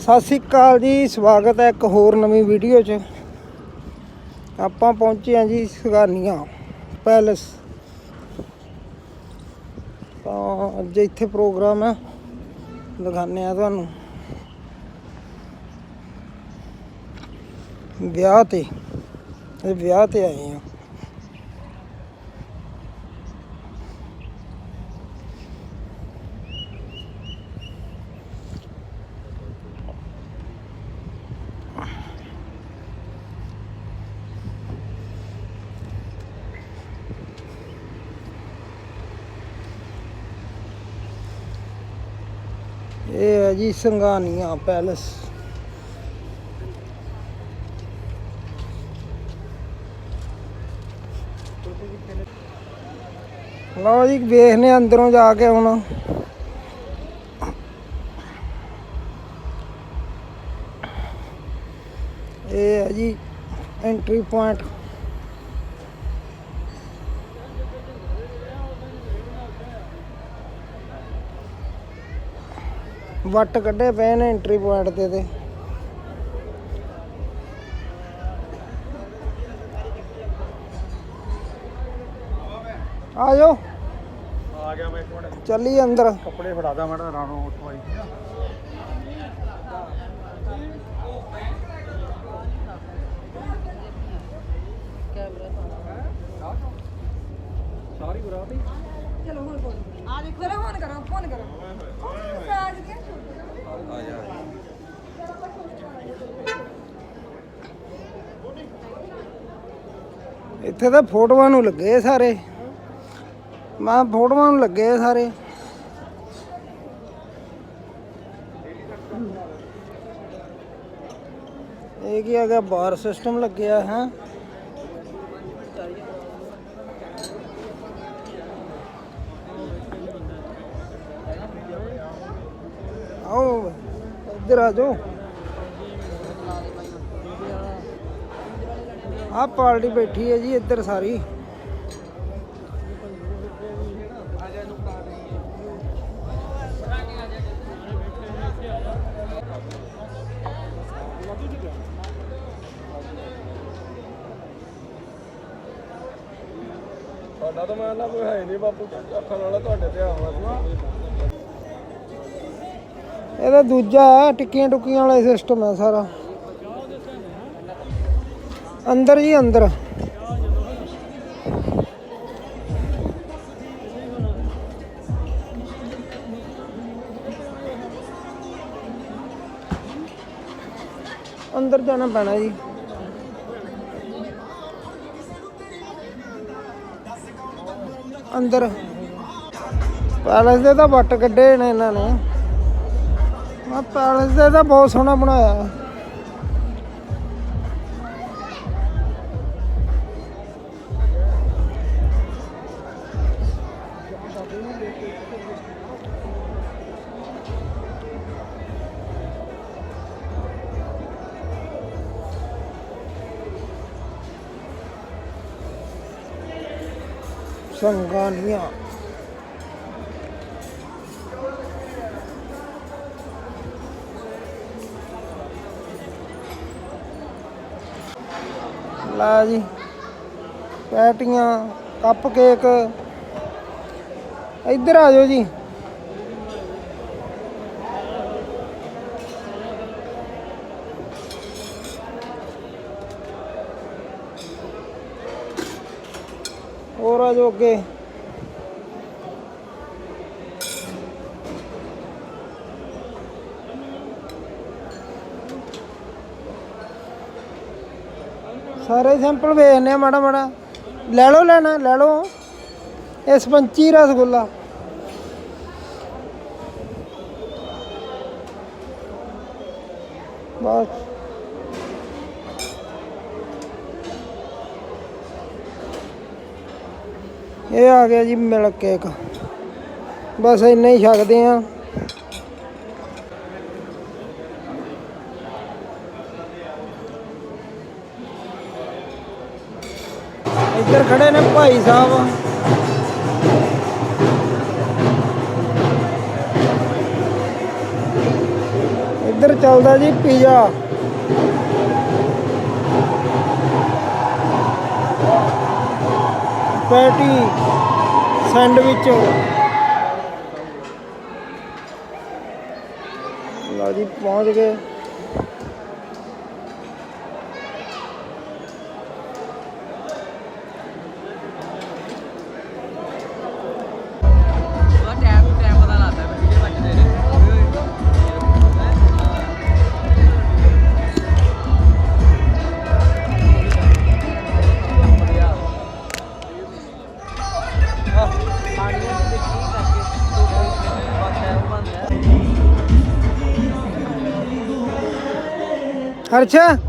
ਸਤਿ ਸ੍ਰੀ ਅਕਾਲ ਜੀ, ਸਵਾਗਤ ਹੈ ਇੱਕ ਹੋਰ ਨਵੀਂ ਵੀਡੀਓ 'ਚ। ਆਪਾਂ ਪਹੁੰਚੇ ਹਾਂ ਜੀ ਸਗਾਨੀਆਂ ਪੈਲਸ। ਤਾਂ ਅੱਜ ਇੱਥੇ ਪ੍ਰੋਗਰਾਮ ਹੈ, ਦਿਖਾਉਂਦੇ ਆ ਤੁਹਾਨੂੰ। ਵਿਆਹ ਤੇ, ਇਹ ਵਿਆਹ ਤੇ ਆਏ ਆ ਇਹ ਹੈ ਜੀ ਸੰਗਾਨੀਆਂ ਪੈਲਸ। ਲਓ ਜੀ ਵੇਖਨੇ ਅੰਦਰੋਂ ਜਾ ਕੇ ਹੁਣ। ਇਹ ਹੈ ਜੀ ਐਂਟਰੀ ਪੁਆਇੰਟ ਵੱਟ ਕੱਢੇ ਪਏ ਨੇ ਐਂਟਰੀ ਪੁਆਇੰਟ ਤੇ ਤੇ। ਆ ਜਾਓ। ਆ ਗਿਆ ਮੈਂ ਇੱਕ ਮਿੰਟ। ਚੱਲੀ ਅੰਦਰ। ਕੱਪੜੇ ਫੜਾ ਦਾਂ ਮੈਂ ਰਾਣੋ ਉਠਵਾਈ ਸਾਰੀ ਬਰਾਤ ਹੀ ਚਲੋ ਹੁਣ ਬੋਲੋ ਆ ਦੇਖੋ ਰਾ ਹੁਣ ਕਰੋ ਫੋਨ ਕਰੋ ਰਾਜ ਦੀਆਂ ਆ ਜਾ ਇੱਥੇ ਤਾਂ ਫੋਟੋਆਂ ਨੂੰ ਲੱਗੇ ਸਾਰੇ। ਮੈਂ, ਫੋਟੋਆਂ ਨੂੰ ਲੱਗੇ ਸਾਰੇ। ਇਹ ਕੀ ਹੈਗਾ? ਬਾਰ ਸਿਸਟਮ ਲੱਗਿਆ, ਹੈ? ਆਓ, ਇੱਧਰ ਆ ਜਾਓ। ਆ ਪਾਰਟੀ ਬੈਠੀ ਹੈ ਜੀ ਇੱਧਰ ਸਾਰੀ। ਸਾਡਾ ਤਾਂ ਮੈਂ ਨਾ ਕੋਈ ਹੈ ਨਹੀਂ ਬਾਪੂ ਅੱਖਾਂ ਨਾਲ ਤੁਹਾਡੇ ਤੇ ਆਉਣਾ ਇਹਦਾ ਦੂਜਾ ਟਿੱਕੀਆਂ ਟੁੱਕੀਆਂ ਵਾਲਾ ਸਿਸਟਮ ਹੈ ਸਾਰਾ। ਅੰਦਰ ਜੀ, ਅੰਦਰ। ਅੰਦਰ ਜਾਣਾ ਪੈਣਾ ਜੀ। ਅੰਦਰ। ਪੈਲਸ ਦੇ ਤਾਂ ਵੱਟ ਕੱਢੇ ਨੇ ਇਹਨਾਂ ਨੇ। ਆ ਪੈਲਸ ਦੇ ਤਾਂ ਬਹੁਤ ਸੋਹਣਾ ਬਣਾਇਆ। ਹੈ। ਸੰਗਾਨੀਆਂ ਲਾ ਜੀ ਪੈਟੀਆਂ ਕੱਪ ਕੇਕ ਇੱਧਰ ਆ ਜਾਓ ਜੀ। ਹੋਰ ਆ ਜਾਓ ਅੱਗੇ। ਸਾਰੇ ਸੈਂਪਲ ਵੇਖਨੇ ਆ ਮਾੜਾ ਮਾੜਾ ਲੈ ਲਓ ਲੈਣਾ, ਲੈ ਲਓ। ਇਹ ਸਪੰਚੀ ਰਸਗੁੱਲਾ ਬਸ ਇਹ ਆ ਗਿਆ ਜੀ ਮਿਲਕ ਕੇਕ ਬਸ ਇੰਨਾ ਹੀ ਛਕਦੇ ਆ ਇੱਧਰ ਖੜੇ ਨੇ ਭਾਈ ਸਾਹਿਬ ਚੱਲਦਾ ਜੀ ਪੀਜ਼ਾ। Patty sandwich. ਲਓ ਜੀ ਪਹੁੰਚ ਗਏ। Serçe.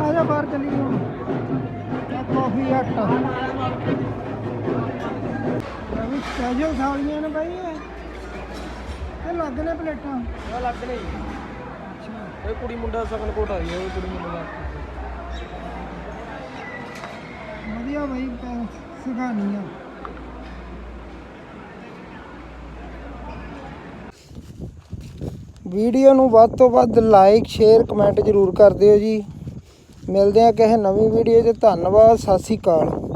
ਆ ਜਾ ਬਾਹਰ ਚਲੀ ਆ ਕਾਫੀ ਹੱਟ ਰਵੀ ਸਪੈਸ਼ਲ ਥਾਲੀਆਂ ਨੇ ਬਾਈ ਇਹ। ਲੱਗ ਨੇ ਪਲੇਟਾਂ। ਆ ਲੱਗ ਨਹੀਂ ਇਹ ਕੁੜੀ ਮੁੰਡਾ ਸਗਨ ਕੋਟ ਆ ਗਈ ਉਹ ਕੁੜੀ ਮੁੰਡਾ ਵਧੀਆ ਬਾਈ ਸੁਗਾਨੀਆਂ ਵੀਡੀਓ ਨੂੰ ਵੱਧ ਤੋਂ ਵੱਧ ਲਾਈਕ ਸ਼ੇਅਰ ਕਮੈਂਟ ਜ਼ਰੂਰ ਕਰ ਦਿਓ ਜੀ। ਮਿਲਦੇ ਆ ਕਿਸੇ ਨਵੀਂ ਵੀਡੀਓ 'ਚ। ਧੰਨਵਾਦ, ਸਤਿ ਸ਼੍ਰੀ ਅਕਾਲ।